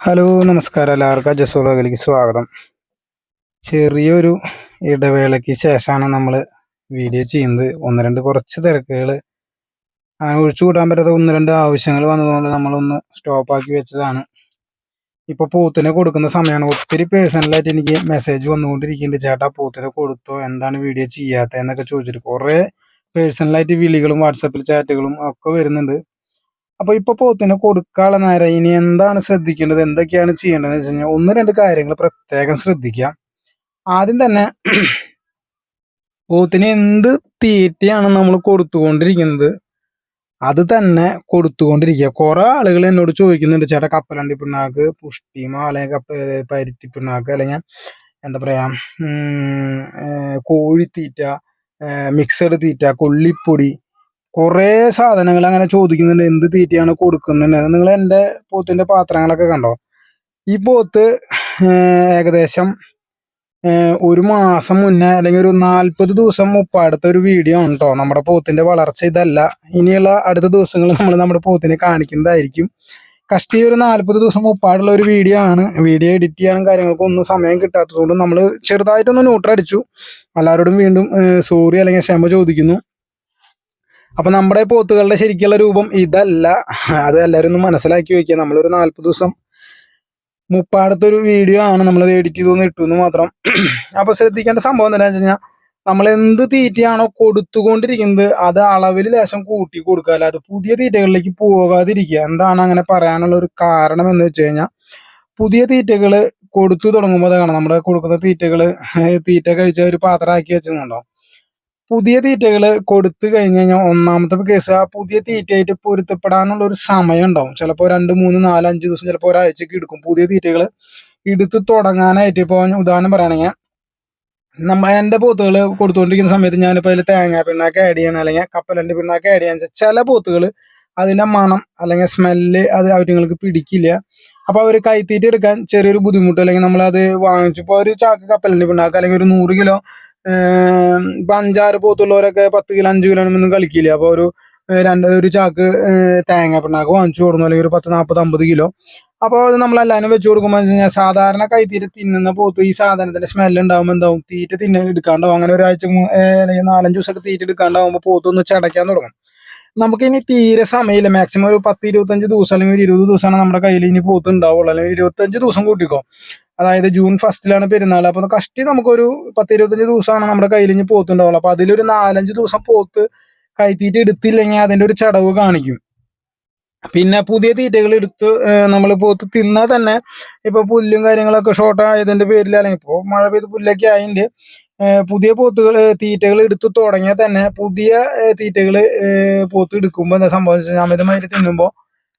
Hello നമസ്കാരം എല്ലാവർക്കും. ജസോളകലേക്ക് സ്വാഗതം. ചെറിയൊരു ഇടവേളയ്ക്ക് ശേഷമാണ് നമ്മൾ വീഡിയോ ചെയ്യുന്നത്. ഒന്ന് രണ്ട് കുറച്ച് തിരക്കുകൾ അങ്ങനെ ഒഴിച്ചു കൂട്ടാൻ പറ്റാത്ത ഒന്ന് രണ്ട് ആവശ്യങ്ങൾ വന്നതുകൊണ്ട് നമ്മളൊന്ന് സ്റ്റോപ്പാക്കി വെച്ചതാണ്. ഇപ്പോൾ പൂത്തിനെ കൊടുക്കുന്ന സമയമാണ്. ഒത്തിരി പേഴ്സണലായിട്ട് എനിക്ക് മെസ്സേജ് വന്നുകൊണ്ടിരിക്കുന്നുണ്ട്. ചേട്ടാ പൂത്തിനെ കൊടുത്തോ? എന്താണ് വീഡിയോ ചെയ്യാത്തത് എന്നൊക്കെ ചോദിച്ചിട്ട് കുറേ പേഴ്സണലായിട്ട് വിളികളും വാട്സപ്പിൽ ചാറ്റുകളും ഒക്കെ വരുന്നുണ്ട്. അപ്പൊ ഇപ്പൊ പോത്തിനെ കൊടുക്കാനുള്ള നേരം ഇനി എന്താണ് ശ്രദ്ധിക്കേണ്ടത്? എന്തൊക്കെയാണ് ചെയ്യേണ്ടത് വെച്ച് കഴിഞ്ഞാൽ ഒന്ന് രണ്ട് കാര്യങ്ങൾ പ്രത്യേകം ശ്രദ്ധിക്കുക. ആദ്യം തന്നെ പോത്തിന് എന്ത് തീറ്റയാണ് നമ്മൾ കൊടുത്തുകൊണ്ടിരിക്കുന്നത്? അത് തന്നെ കൊടുത്തുകൊണ്ടിരിക്കുക. കുറെ ആളുകൾ എന്നോട് ചോദിക്കുന്നുണ്ട് ചേട്ടാ കപ്പലണ്ടി പിണ്ണാക്ക് പുഷ്ടിമോ അല്ലെങ്കിൽ കപ്പ പരുത്തി പിണ്ണാക്ക് അല്ലെങ്കിൽ എന്താ പറയാ കോഴിത്തീറ്റ മിക്സഡ് തീറ്റ കൊള്ളിപ്പൊടി കുറേ സാധനങ്ങൾ അങ്ങനെ ചോദിക്കുന്നുണ്ട്. എന്ത് തീറ്റയാണ് കൊടുക്കുന്നുണ്ട്? നിങ്ങൾ എന്റെ പോത്തിന്റെ പാത്രങ്ങളൊക്കെ കണ്ടോ? ഈ പോത്ത് ഏകദേശം ഒരു മാസം മുന്നേ അല്ലെങ്കിൽ ഒരു നാൽപ്പത് ദിവസം മുമ്പ് ഒരു വീഡിയോ കേട്ടോ നമ്മുടെ പോത്തിന്റെ വളർച്ച ഇതല്ല. ഇനിയുള്ള അടുത്ത ദിവസങ്ങൾ നമ്മൾ നമ്മുടെ പോത്തിനെ കാണിക്കുന്നതായിരിക്കും. കഷ്ടി ഒരു നാൽപ്പത് ദിവസം മുപ്പാടുള്ള ഒരു വീഡിയോ ആണ്. വീഡിയോ എഡിറ്റ് ചെയ്യാനും കാര്യങ്ങൾക്കും ഒന്നും സമയം കിട്ടാത്തതുകൊണ്ട് നമ്മൾ ചെറുതായിട്ടൊന്ന് ന്യൂട്രൽ അടിച്ചു. എല്ലാവരോടും വീണ്ടും സോറി അല്ലെങ്കിൽ ക്ഷമ ചോദിക്കുന്നു. അപ്പൊ നമ്മുടെ പോത്തുകളുടെ ശരിക്കുള്ള രൂപം ഇതല്ല. അത് എല്ലാവരും ഒന്ന് മനസ്സിലാക്കി വെക്കുക. നമ്മളൊരു നാല്പത് ദിവസം മുപ്പാടത്തൊരു വീഡിയോ ആണ് നമ്മൾ എഡിറ്റ് ചെയ്തൊന്ന് ഇട്ടു എന്ന് മാത്രം. അപ്പൊ ശ്രദ്ധിക്കേണ്ട സംഭവം എന്താ വെച്ച് കഴിഞ്ഞാൽ നമ്മൾ എന്ത് തീറ്റയാണോ കൊടുത്തുകൊണ്ടിരിക്കുന്നത് അത് അളവിൽ ലേശം കൂട്ടി കൊടുക്കുക അല്ലാതെ പുതിയ തീറ്റകളിലേക്ക് പോകാതിരിക്കുക. എന്താണ് അങ്ങനെ പറയാനുള്ള ഒരു കാരണം എന്ന് വെച്ച് കഴിഞ്ഞാൽ പുതിയ തീറ്റകൾ കൊടുത്തു തുടങ്ങുമ്പോൾ അതാണ്. നമ്മുടെ കൊടുക്കുന്ന തീറ്റകൾ തീറ്റ കഴിച്ച ഒരു പാത്രമാക്കി വെച്ചിട്ടുണ്ടോ പുതിയ തീറ്റകൾ കൊടുത്തു കഴിഞ്ഞ് കഴിഞ്ഞാൽ ഒന്നാമത്തെ കേസ് ആ പുതിയ തീറ്റയായിട്ട് പൊരുത്തപ്പെടാനുള്ള ഒരു സമയം ഉണ്ടാവും ചിലപ്പോൾ രണ്ട് മൂന്ന് നാല് അഞ്ച് ദിവസം ചിലപ്പോൾ ഒരാഴ്ചക്ക് എടുക്കും പുതിയ തീറ്റകൾ എടുത്ത് തുടങ്ങാനായിട്ട് ഇപ്പോൾ ഉദാഹരണം പറയുകയാണെങ്കിൽ നമ്മ എന്റെ പോത്തുകൾ കൊടുത്തുകൊണ്ടിരിക്കുന്ന സമയത്ത് ഞാനിപ്പോൾ അതിൽ തേങ്ങാ പിണ്ണാക്ക് ആഡ് ചെയ്യണം അല്ലെങ്കിൽ കപ്പലണ്ടി പിണ്ണാക്ക് ആഡ് ചെയ്യാന്ന് വെച്ചാൽ ചില പോത്തുകൾ അതിന്റെ മണം അല്ലെങ്കിൽ സ്മെല്ല് അത് അവരുങ്ങൾക്ക് പിടിക്കില്ല. അപ്പോൾ അവർ കൈത്തീറ്റ എടുക്കാൻ ചെറിയൊരു ബുദ്ധിമുട്ട് അല്ലെങ്കിൽ നമ്മളത് ഇപ്പൊ ഒരു ചാക്ക് കപ്പലണ്ടി പിണ്ണാക്ക് അല്ലെങ്കിൽ ഒരു നൂറ് കിലോ ഇപ്പൊ അഞ്ചാറ് പോത്തുള്ളവരൊക്കെ പത്ത് കിലോ അഞ്ച് കിലോ ഒന്നും കളിക്കില്ല. അപ്പൊ ഒരു രണ്ട് ഒരു ചാക്ക് തേങ്ങ പിണ്ണാക്ക് വാങ്ങിച്ചു കൊടുക്കും. അല്ലെങ്കിൽ ഒരു പത്ത് നാൽപ്പത് അമ്പത് കിലോ. അപ്പോൾ അത് നമ്മൾ എല്ലാവരും വെച്ച് കൊടുക്കുമ്പോൾ കഴിഞ്ഞാൽ സാധാരണ കൈത്തീറ്റ തിന്നുന്ന പോത്ത് ഈ സാധനത്തിന്റെ സ്മെല്ല് ഉണ്ടാകുമ്പോൾ എന്താവും? തീറ്റ തിന്ന എടുക്കാണ്ടാവും. അങ്ങനെ ഒരാഴ്ച അല്ലെങ്കിൽ നാലഞ്ച് ദിവസമൊക്കെ തീറ്റ എടുക്കാണ്ടാവുമ്പോൾ പോത്തൊന്ന് ചടയ്ക്കാൻ തുടങ്ങും. നമുക്ക് ഇനി തീരെ സമയമില്ല. മാക്സിമം ഒരു പത്ത് ഇരുപത്തഞ്ച് ദിവസം അല്ലെങ്കിൽ ഒരു ഇരുപത് ദിവസമാണ് നമ്മുടെ കയ്യിൽ ഇനി പോത്ത് ഉണ്ടാവുള്ളൂ. അല്ലെങ്കിൽ ഇരുപത്തഞ്ച് ദിവസം കൂട്ടിക്കോ. അതായത് ജൂൺ ഫസ്റ്റിലാണ് പെരുന്നാൾ. അപ്പൊ കഷ്ടി നമുക്കൊരു പത്ത് ഇരുപത്തഞ്ച് ദിവസമാണ് നമ്മുടെ കയ്യിൽ ഇനി പോത്തുണ്ടാവുള്ളൂ. അപ്പൊ അതിലൊരു നാലഞ്ച് ദിവസം പോത്ത് കൈത്തീറ്റ എടുത്തില്ലെങ്കിൽ അതിന്റെ ഒരു ചടവ് കാണിക്കും. പിന്നെ പുതിയ തീറ്റകൾ എടുത്ത് നമ്മൾ പോത്ത് തിന്നാൽ തന്നെ ഇപ്പൊ പുല്ലും കാര്യങ്ങളൊക്കെ ഷോർട്ട് ആയതിന്റെ പേരിൽ അല്ലെങ്കിൽ ഇപ്പോൾ മഴ പെയ്ത് പുല്ലൊക്കെ ആയതിന്റെ പുതിയ പോത്തുകൾ തീറ്റകൾ എടുത്ത് തുടങ്ങിയാൽ തന്നെ പുതിയ തീറ്റകൾ പോത്ത് എടുക്കുമ്പോൾ എന്താ സംഭവിച്ചത് അമിതമായിട്ട് തിന്നുമ്പോൾ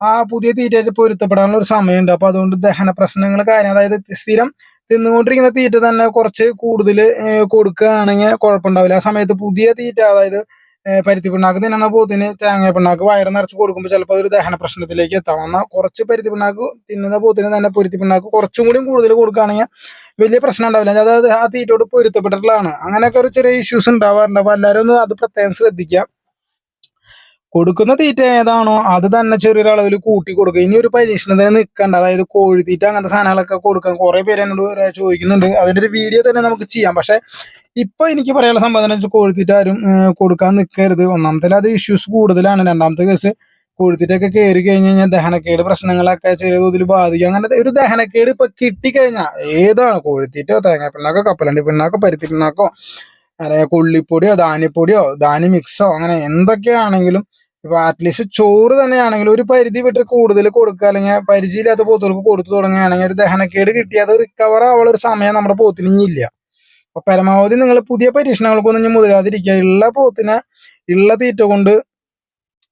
ആ പുതിയ തീറ്റയായിട്ട് പൊരുത്തപ്പെടാനുള്ള ഒരു സമയമുണ്ട്. അപ്പൊ അതുകൊണ്ട് ദഹന പ്രശ്നങ്ങൾ കാര്യം അതായത് സ്ഥിരം തിന്നുകൊണ്ടിരിക്കുന്ന തീറ്റ തന്നെ കുറച്ച് കൂടുതൽ കൊടുക്കുകയാണെങ്കിൽ കുഴപ്പമുണ്ടാവില്ല. ആ സമയത്ത് പുതിയ തീറ്റ അതായത് പരുത്തി പിണ്ണാക്ക് തിന്നണ പോത്തിന് തേങ്ങ പിണ്ണാക്ക് വയറ് നിറച്ച് കൊടുക്കുമ്പോൾ ചിലപ്പോൾ അതൊരു ദഹന പ്രശ്നത്തിലേക്ക് എത്താം. എന്നാൽ കുറച്ച് പരുത്തി പിണ്ണാക്ക് തിന്നുന്ന പോത്തിന് തന്നെ പൊരുത്തി പിണ്ണാക്ക് കുറച്ചും കൂടി കൂടുതൽ കൊടുക്കുകയാണെങ്കിൽ വലിയ പ്രശ്നം ഉണ്ടാവില്ല. അതായത് ആ തീറ്റയോട് പൊരുത്തപ്പെട്ടിട്ടുള്ളതാണ്. അങ്ങനെയൊക്കെ ഒരു ചെറിയ ഇഷ്യൂസ് ഉണ്ടാവാറുണ്ട്. അപ്പോൾ എല്ലാവരും ഒന്ന് അത് പ്രത്യേകം ശ്രദ്ധിക്കുക. കൊടുക്കുന്ന തീറ്റ ഏതാണോ അത് തന്നെ ചെറിയൊരു അളവിൽ കൂട്ടി കൊടുക്കുക ഇനി ഒരു പരീക്ഷണത്തിന് നിൽക്കണ്ട. അതായത് കോഴിത്തീറ്റ അങ്ങനത്തെ സാധനങ്ങളൊക്കെ കൊടുക്കാൻ കുറെ പേര് എന്നോട് ചോദിക്കുന്നുണ്ട്. അതിന്റെ ഒരു വീഡിയോ തന്നെ നമുക്ക് ചെയ്യാം. പക്ഷെ ഇപ്പൊ എനിക്ക് പറയാനുള്ള എന്ന് വെച്ചാൽ കോഴിത്തീറ്റ ആരും കൊടുക്കാൻ നിൽക്കരുത് ഒന്നാമത്തെ അത് ഇഷ്യൂസ് കൂടുതലാണ്. രണ്ടാമത്തെ കേസ് കോഴിത്തീറ്റൊക്കെ കയറി കഴിഞ്ഞ് കഴിഞ്ഞാൽ ദഹനക്കേട് പ്രശ്നങ്ങളൊക്കെ ചെറിയ തോതിൽ ബാധിക്കും. അങ്ങനെ ഒരു ദഹനക്കേട് ഇപ്പൊ കിട്ടിക്കഴിഞ്ഞാൽ ഏതാണ് കോഴിത്തീറ്റോ തേങ്ങാപ്പിണ്ണാക്കോ കപ്പലണ്ടി പിണ്ണാക്കോ പരുത്തി പിണ്ണാക്കോ അല്ലെങ്കിൽ ഉള്ളിപ്പൊടിയോ ധാന്യപ്പൊടിയോ ധാന്യ മിക്സോ അങ്ങനെ എന്തൊക്കെയാണെങ്കിലും ഇപ്പൊ അറ്റ്ലീസ്റ്റ് ചോറ് തന്നെയാണെങ്കിലും ഒരു പരിധി വിട്ട് കൂടുതൽ കൊടുക്കുക അല്ലെങ്കിൽ പരിചയമില്ലാത്ത പോത്തുകൾക്ക് കൊടുത്തു തുടങ്ങുകയാണെങ്കിൽ ഒരു ദഹനക്കേട് കിട്ടിയാൽ അത് റിക്കവർ ആവുള്ള ഒരു സമയം നമ്മുടെ പോത്തിനിഞ്ഞില്ല അപ്പൊ പരമാവധി നിങ്ങൾ പുതിയ പരീക്ഷണങ്ങൾക്കൊന്നും ഇനി മുതലാതിരിക്കുക ഉള്ള പോത്തിനെ ഉള്ള തീറ്റ കൊണ്ട്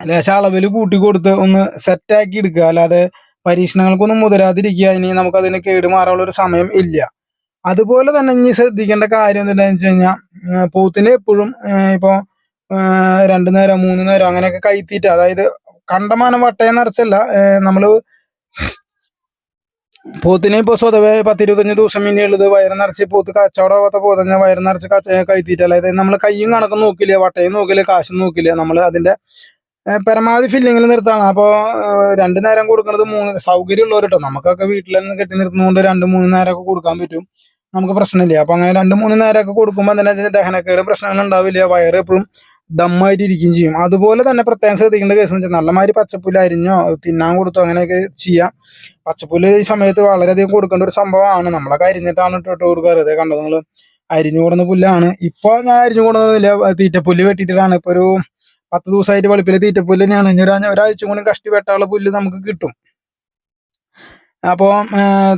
ലേശം അളവിൽ കൂട്ടി കൊടുത്ത് ഒന്ന് സെറ്റാക്കി എടുക്കുക. അല്ലാതെ പരീക്ഷണങ്ങൾക്കൊന്നും മുതലാതിരിക്കുക ഇനി നമുക്ക് അതിന് കേട് മാറാനുള്ള ഒരു സമയം ഇല്ല. അതുപോലെ തന്നെ ഇനി ശ്രദ്ധിക്കേണ്ട കാര്യം എന്താണെന്ന് വെച്ച് കഴിഞ്ഞാൽ പോത്തിന് എപ്പോഴും ഇപ്പോൾ രണ്ടു നേരം മൂന്ന് നേരം അങ്ങനെയൊക്കെ കൈത്തീറ്റ അതായത് കണ്ടമാനം വട്ടയം നിറച്ചല്ല നമ്മൾ പോത്തിനെ ഇപ്പൊ സ്വതവേ പത്തിരുപത്തഞ്ച് ദിവസം മുന്നേ ഉള്ളത് വയറ് നിറച്ച് പോത്ത് കച്ചവടമാവാത്ത പോത്തഞ്ഞ വയറ് നിറച്ച് കച്ച കൈത്തീറ്റ അതായത് നമ്മൾ കയ്യും കണക്കും നോക്കില്ല വട്ടയും നോക്കില്ല കാശും നോക്കില്ല നമ്മൾ അതിന്റെ പരമാവധി ഫില്ലിങ്ങിൽ നിർത്താണ്. അപ്പോൾ രണ്ട് നേരം കൊടുക്കുന്നത് മൂന്ന് സൗകര്യം ഉള്ളവർ കേട്ടോ നമുക്കൊക്കെ വീട്ടിൽ നിന്ന് കെട്ടി നിർത്തുന്നതുകൊണ്ട് രണ്ട് മൂന്ന് നേരമൊക്കെ കൊടുക്കാൻ പറ്റും. നമുക്ക് പ്രശ്നമില്ല. അപ്പൊ അങ്ങനെ രണ്ട് മൂന്ന് നേരമൊക്കെ കൊടുക്കുമ്പോൾ എന്താ വെച്ചാൽ ദഹനക്കേട് പ്രശ്നങ്ങൾ ഉണ്ടാവില്ല. വയറ് എപ്പോഴും ദമ്മായിട്ട് ഇരിക്കുകയും ചെയ്യും. അതുപോലെ തന്നെ പ്രത്യേകം ശ്രദ്ധിക്കേണ്ട കേസ് എന്ന് വെച്ചാൽ നല്ലമാതിരി പച്ചപ്പുല്ല് അരിഞ്ഞോ തിന്നാൻ കൊടുത്തോ അങ്ങനെയൊക്കെ ചെയ്യാം. പച്ചപ്പുല്ല് ഈ സമയത്ത് വളരെയധികം കൊടുക്കേണ്ട ഒരു സംഭവമാണ്. നമ്മളൊക്കെ അരിഞ്ഞിട്ടാണ് ഇട്ടിട്ട് കൊടുക്കാറ്. ഇതേ കണ്ടോ നിങ്ങൾ അരിഞ്ഞു കൂടുന്ന പുല്ലാണ്. ഇപ്പൊ ഞാൻ അരിഞ്ഞു കൊടുക്കുന്നില്ല തീറ്റപ്പുല്ല് വെട്ടിയിട്ടാണ് ഇപ്പൊ ഒരു പത്ത് ദിവസമായിട്ട് വെളുപ്പിലെ തീറ്റപ്പുല്ല് തന്നെയാണ്. ഇനി ഒരു ഒരാഴ്ച കൂടി കഷ്ടി വെട്ടാനുള്ള പുല്ല് നമുക്ക് കിട്ടും. അപ്പോൾ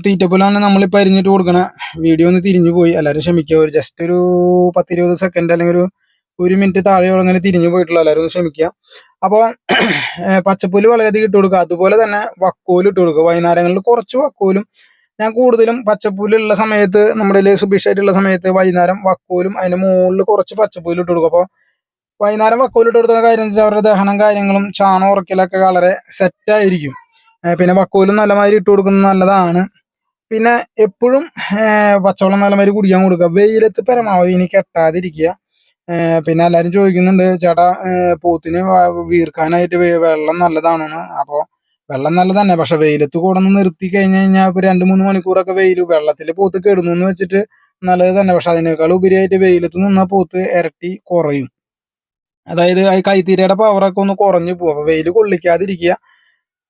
തീറ്റപ്പുലാണ് നമ്മളിപ്പോൾ അരിഞ്ഞിട്ട് കൊടുക്കണ. വീഡിയോ ഒന്ന് തിരിഞ്ഞു പോയി. എല്ലാവരും ക്ഷമിക്കുക ഒരു ജസ്റ്റ് ഒരു പത്തിരുപത് സെക്കൻഡ് അല്ലെങ്കിൽ ഒരു ഒരു മിനിറ്റ് താഴെയോളം അങ്ങനെ തിരിഞ്ഞു പോയിട്ടുള്ള. എല്ലാവരും ഒന്ന് ക്ഷമിക്കുക അപ്പോൾ പച്ചപ്പുൽ വളരെയധികം ഇട്ട് കൊടുക്കുക. അതുപോലെ തന്നെ വക്കോലും ഇട്ട് കൊടുക്കുക. വൈകുന്നേരങ്ങളിൽ കുറച്ച് വക്കോലും. ഞാൻ കൂടുതലും പച്ചപ്പുല്ലുള്ള സമയത്ത് നമ്മുടെ കയ്യിൽ സുഭിക്ഷമായിട്ടുള്ള സമയത്ത് വൈകുന്നേരം വക്കോലും അതിന്റെ മുകളിൽ കുറച്ച് പച്ചപ്പുൽ ഇട്ട് കൊടുക്കും അപ്പോൾ വൈകുന്നേരം വക്കോലിട്ട് കൊടുത്ത കാര്യം വെച്ചാൽ അവരുടെ ദഹനം കാര്യങ്ങളും ചാണകം ഉറക്കലൊക്കെ വളരെ സെറ്റ് ആയിരിക്കും. ഏഹ് പിന്നെ വക്കോലും നല്ലമാതിരി ഇട്ട് കൊടുക്കുന്നത് നല്ലതാണ്. പിന്നെ എപ്പോഴും പച്ചവെള്ളം നല്ലമാതിരി കുടിക്കാൻ കൊടുക്കുക. വെയിലത്ത് പരമാവധി ഇനി കെട്ടാതിരിക്കുക. പിന്നെ എല്ലാവരും ചോദിക്കുന്നുണ്ട് ചേട്ടാ പോത്തിന് വീർക്കാനായിട്ട് വെള്ളം നല്ലതാണെന്ന്. അപ്പോൾ വെള്ളം നല്ലതന്നെ പക്ഷെ വെയിലത്ത് കൊണ്ടുവന്ന് നിർത്തി കഴിഞ്ഞ് കഴിഞ്ഞാൽ ഇപ്പോൾ രണ്ട് മൂന്ന് മണിക്കൂറൊക്കെ വെയിൽ വെള്ളത്തിൽ പോത്ത് കെടുന്നു എന്ന് വെച്ചിട്ട് നല്ലത് തന്നെ പക്ഷെ അതിനേക്കാൾ ഉപരിയായിട്ട് വെയിലത്ത് നിന്ന പോത്ത് ഇരട്ടി കുറയും. അതായത് ആ കൈത്തീരയുടെ പവറൊക്കെ ഒന്ന് കുറഞ്ഞു പോകും അപ്പോൾ വെയിൽ കൊള്ളിക്കാതിരിക്കുക.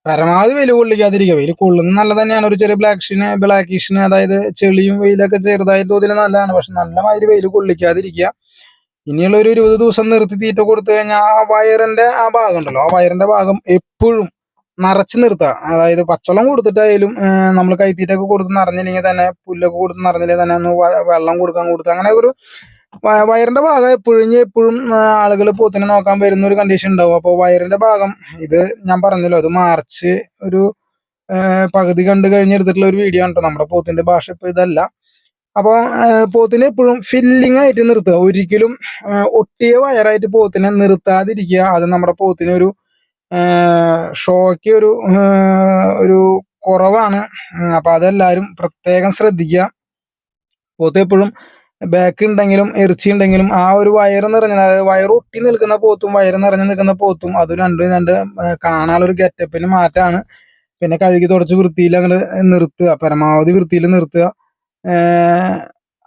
പരമാവധി വെയിൽ കൊള്ളിക്കാതിരിക്കുക. വെയിൽ കൊള്ളുന്നത് നല്ല തന്നെയാണ് ഒരു ചെറിയ ബ്ലാക്കിഷിന് ബ്ലാക്കിഷിന് അതായത് ചെളിയും വെയിലൊക്കെ ചെറുതായ തോതിൽ നല്ലതാണ്. പക്ഷെ നല്ല മാതിരി വെയിൽ കൊള്ളിക്കാതിരിക്കുക. ഇനിയുള്ള ഒരു ഇരുപത് ദിവസം നിർത്തി തീറ്റ കൊടുത്തു കഴിഞ്ഞാൽ ആ വയറിന്റെ ആ ഭാഗം ഉണ്ടല്ലോ. ആ വയറിന്റെ ഭാഗം എപ്പോഴും നിറച്ച് നിർത്തുക. അതായത് പച്ചവെള്ളം കൊടുത്തിട്ടായാലും നമ്മൾ കൈത്തീറ്റൊക്കെ കൊടുത്ത് നിറഞ്ഞില്ലെങ്കിൽ തന്നെ പുല്ലൊക്കെ കൊടുത്ത് നിറഞ്ഞില്ലെങ്കിൽ തന്നെ ഒന്ന് വെള്ളം കൊടുക്കാൻ കൊടുത്ത് അങ്ങനെ ഒരു വയറിന്റെ ഭാഗം എപ്പോഴും എപ്പോഴും ആളുകൾ പോത്തിനെ നോക്കാൻ വരുന്ന ഒരു കണ്ടീഷൻ ഉണ്ടാവും. അപ്പോൾ വയറിന്റെ ഭാഗം ഇത് ഞാൻ പറഞ്ഞല്ലോ അത് മാർച്ച് ഒരു പകുതി കണ്ടു കഴിഞ്ഞെടുത്തിട്ടുള്ള ഒരു വീഡിയോ ആണ് നമ്മുടെ പോത്തിന്റെ ഭാഷ ഇപ്പൊ ഇതല്ല. അപ്പോൾ പോത്തിനെ എപ്പോഴും ഫില്ലിംഗ് ആയിട്ട് നിർത്തുക. ഒരിക്കലും ഒട്ടിയ വയറായിട്ട് പോത്തിനെ നിർത്താതിരിക്കുക. അത് നമ്മുടെ പോത്തിന് ഒരു ഷോയ്ക്ക് ഒരു ഒരു കുറവാണ്. അപ്പൊ അതെല്ലാരും പ്രത്യേകം ശ്രദ്ധിക്കുക. പോത്ത് എപ്പോഴും ബാക്ക് ഉണ്ടെങ്കിലും ഇറച്ചി ഉണ്ടെങ്കിലും ആ ഒരു വയറ് നിറഞ്ഞ അതായത് വയറ് ഒട്ടി നിൽക്കുന്ന പോത്തും വയറ് നിറഞ്ഞു നിൽക്കുന്ന പോത്തും അത് രണ്ടും രണ്ട് കാണാനുള്ള ഒരു ഗെറ്റപ്പിന് മാറ്റാണ്. പിന്നെ കഴുകി തുടച്ച് വൃത്തിയിൽ അങ്ങോട്ട് നിർത്തുക പരമാവധി വൃത്തിയിൽ നിർത്തുക.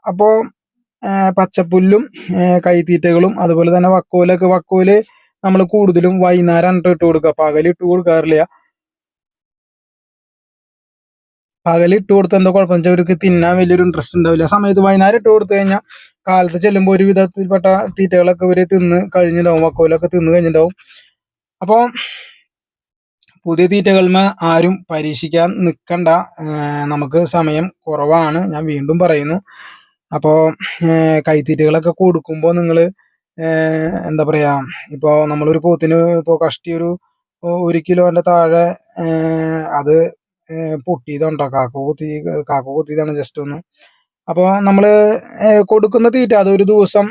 അപ്പോൾ പച്ചപ്പുല്ലും കൈത്തീറ്റകളും അതുപോലെ തന്നെ വക്കോലൊക്കെ വക്കോൽ നമ്മൾ കൂടുതലും വൈകുന്നേരം ഇട്ട് കൊടുക്കുക. പകൽ ഇട്ട് കൊടുക്കാറില്ല. പകൽ ഇട്ട് കൊടുത്ത എന്തോ കുഴപ്പമെന്ന് വെച്ചാൽ അവർക്ക് തിന്നാൻ വലിയൊരു ഇൻട്രസ്റ്റ് ഉണ്ടാവില്ല. ആ സമയത്ത് വൈകുന്നേരം ഇട്ട് കൊടുത്തു കഴിഞ്ഞാൽ കാലത്ത് ചെല്ലുമ്പോൾ ഒരു വിധത്തിൽപ്പെട്ട തീറ്റകളൊക്കെ ഇവർ തിന്ന് കഴിഞ്ഞിട്ടുണ്ടാവും വക്കോലൊക്കെ തിന്ന് കഴിഞ്ഞിട്ടുണ്ടാവും അപ്പോൾ പുതിയ തീറ്റകളിന്മേ ആരും പരീക്ഷിക്കാൻ നിൽക്കണ്ട നമുക്ക് സമയം കുറവാണ്. ഞാൻ വീണ്ടും പറയുന്നു. അപ്പോൾ കൈത്തീറ്റകളൊക്കെ കൊടുക്കുമ്പോൾ നിങ്ങൾ എന്താ പറയുക ഇപ്പോൾ നമ്മളൊരു പോത്തിന് ഇപ്പോൾ കഷ്ടി ഒരു ഒരു കിലോന്റെ താഴെ അത് പൊട്ടിയതുണ്ടോ കാക്ക കുത്തി കാക്ക കുത്തിയതാണ് ജസ്റ്റ് ഒന്ന്. അപ്പോൾ നമ്മൾ കൊടുക്കുന്ന തീറ്റ അത് ഒരു ദിവസം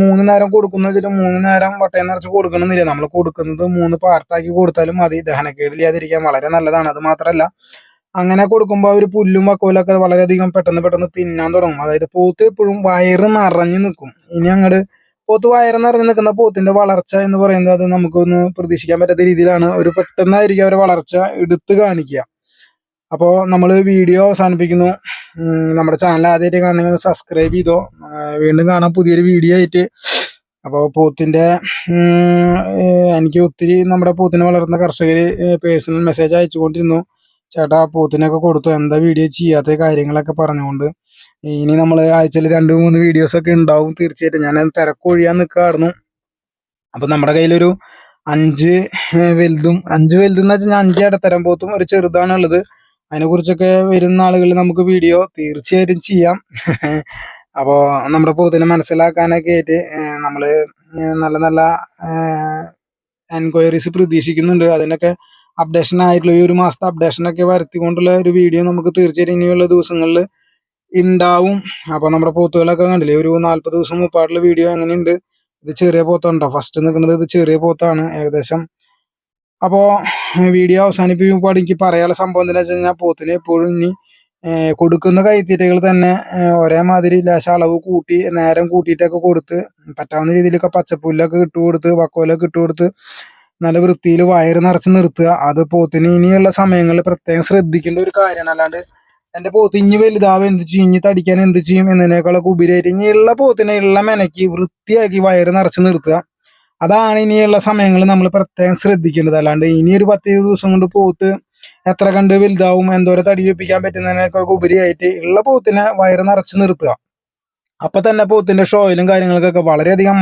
മൂന്ന് നേരം കൊടുക്കുന്ന വെച്ചിട്ട് മൂന്ന് നേരം വട്ടയം നിറച്ച് കൊടുക്കണമെന്നില്ല. നമ്മൾ കൊടുക്കുന്നത് മൂന്ന് പാർട്ടാക്കി കൊടുത്താലും മതി. ദഹനക്കേടില്ലാതിരിക്കാൻ വളരെ നല്ലതാണ്. അത് മാത്രമല്ല അങ്ങനെ കൊടുക്കുമ്പോൾ അവർ പുല്ലും വക്കോലൊക്കെ വളരെയധികം പെട്ടെന്ന് പെട്ടെന്ന് തിന്നാൻ തുടങ്ങും. അതായത് പോത്ത് എപ്പോഴും വയറ് നിറഞ്ഞു നിൽക്കും. ഇനി അങ്ങോട്ട് പോത്ത് വയറ് നിറഞ്ഞു നിൽക്കുന്ന പോത്തിന്റെ വളർച്ച എന്ന് പറയുന്നത് അത് നമുക്കൊന്ന് പ്രതീക്ഷിക്കാൻ പറ്റാത്ത രീതിയിലാണ്. ഒരു പെട്ടെന്നായിരിക്കും അവരെ വളർച്ച എടുത്ത് കാണിക്കുക. അപ്പോൾ നമ്മൾ വീഡിയോ അവസാനിപ്പിക്കുന്നു. നമ്മുടെ ചാനൽ ആദ്യമായിട്ട് കാണണമെങ്കിൽ സബ്സ്ക്രൈബ് ചെയ്തോ. വീണ്ടും കാണാം പുതിയൊരു വീഡിയോ ആയിട്ട്. അപ്പോൾ പൂത്തിന്റെ എനിക്ക് ഒത്തിരി നമ്മുടെ പൂത്തിനെ വളർത്തുന്ന കർഷകർ പേഴ്സണൽ മെസ്സേജ് അയച്ചുകൊണ്ടിരുന്നു. ചേട്ടാ പോത്തിനൊക്കെ കൊടുത്തു? എന്താ വീഡിയോ ചെയ്യാത്ത? കാര്യങ്ങളൊക്കെ പറഞ്ഞുകൊണ്ട്. ഇനി നമ്മൾ ആഴ്ചയിൽ രണ്ട് മൂന്ന് വീഡിയോസൊക്കെ ഉണ്ടാവും തീർച്ചയായിട്ടും. ഞാൻ തിരക്കൊഴിയാൻ നിൽക്കുകയായിരുന്നു. അപ്പം നമ്മുടെ കയ്യിലൊരു അഞ്ച് വലുതും അഞ്ച് വലുതെന്ന് വെച്ചാൽ ഞാൻ അഞ്ച് ഇടത്തരം പോത്തും ഒരു ചെറുതാണ് ഉള്ളത് അതിനെ കുറിച്ചൊക്കെ വരുന്ന ആളുകളിൽ നമുക്ക് വീഡിയോ തീർച്ചയായിട്ടും ചെയ്യാം. അപ്പോൾ നമ്മുടെ പോത്തിനെ മനസ്സിലാക്കാനൊക്കെ ആയിട്ട് നമ്മൾ നല്ല നല്ല എൻക്വയറീസ് പ്രതീക്ഷിക്കുന്നുണ്ട്. അതിനൊക്കെ അപ്ഡേഷൻ ആയിട്ടുള്ള ഈ ഒരു മാസത്തെ അപ്ഡേഷൻ ഒക്കെ വരുത്തിക്കൊണ്ടുള്ള ഒരു വീഡിയോ നമുക്ക് തീർച്ചയായിട്ടും ഇനിയുള്ള ദിവസങ്ങളിൽ ഉണ്ടാവും അപ്പോൾ നമ്മുടെ പോത്തുകളൊക്കെ കണ്ടില്ലേ ഒരു നാല്പത് ദിവസം മുപ്പായിട്ടുള്ള വീഡിയോ എങ്ങനെയുണ്ട്? ഇത് ചെറിയ പോത്തുണ്ടോ? ഫസ്റ്റ് നിൽക്കുന്നത് ഇത് ചെറിയ പോത്താണ് ഏകദേശം. അപ്പോ വീഡിയോ അവസാനിപ്പിക്കുമ്പോൾ എനിക്ക് പറയാനുള്ള സംഭവം എന്താണെന്ന് വെച്ച് കഴിഞ്ഞാൽ പോത്തിന് എപ്പോഴും ഇനി കൊടുക്കുന്ന കൈത്തീറ്റകൾ തന്നെ ഒരേമാതിരി ഒരേ മാതിരി ലേശം അളവ് കൂട്ടി നേരം കൂട്ടിയിട്ടൊക്കെ കൊടുത്ത് പറ്റാവുന്ന രീതിയിലൊക്കെ പച്ചപ്പുല്ലൊക്കെ ഇട്ട് കൊടുത്ത് വക്കോലൊക്കെ ഇട്ട് കൊടുത്ത് നല്ല വൃത്തിയിൽ വയറ് നിറച്ച് നിർത്തുക. അത് പോത്തിന് ഇനിയുള്ള സമയങ്ങളിൽ പ്രത്യേകം ശ്രദ്ധിക്കേണ്ട ഒരു കാര്യമാണ്. അല്ലാണ്ട് എന്റെ പോത്ത് ഇഞ്ഞ് വലുതാവും എന്ത് ചെയ്യും? ഇഞ്ഞ് തടിക്കാൻ എന്ത് ചെയ്യും? എന്നതിനേക്കാളൊക്കെ ഉപരിയായിട്ട് ഇനിയുള്ള പോത്തിനെ ഉള്ള മെനക്കി വൃത്തിയാക്കി വയറ് നിറച്ച് നിർത്തുക. അതാണ് ഇനിയുള്ള സമയങ്ങളിൽ നമ്മൾ പ്രത്യേകം ശ്രദ്ധിക്കേണ്ടത്. അല്ലാണ്ട് ഇനി ഒരു പത്ത് ദിവസം കൊണ്ട് പോത്ത് എത്ര കണ്ട് വലുതാവും എന്തോരം തടി വെപ്പിക്കാൻ പറ്റുന്നതിനേക്കാൾ ഉപരിയായിട്ട് ഉള്ള പോത്തിനെ വയറ് നിറച്ച് നിർത്തുക. അപ്പൊ തന്നെ പോത്തിന്റെ ഷോയിലും കാര്യങ്ങൾക്കൊക്കെ വളരെയധികം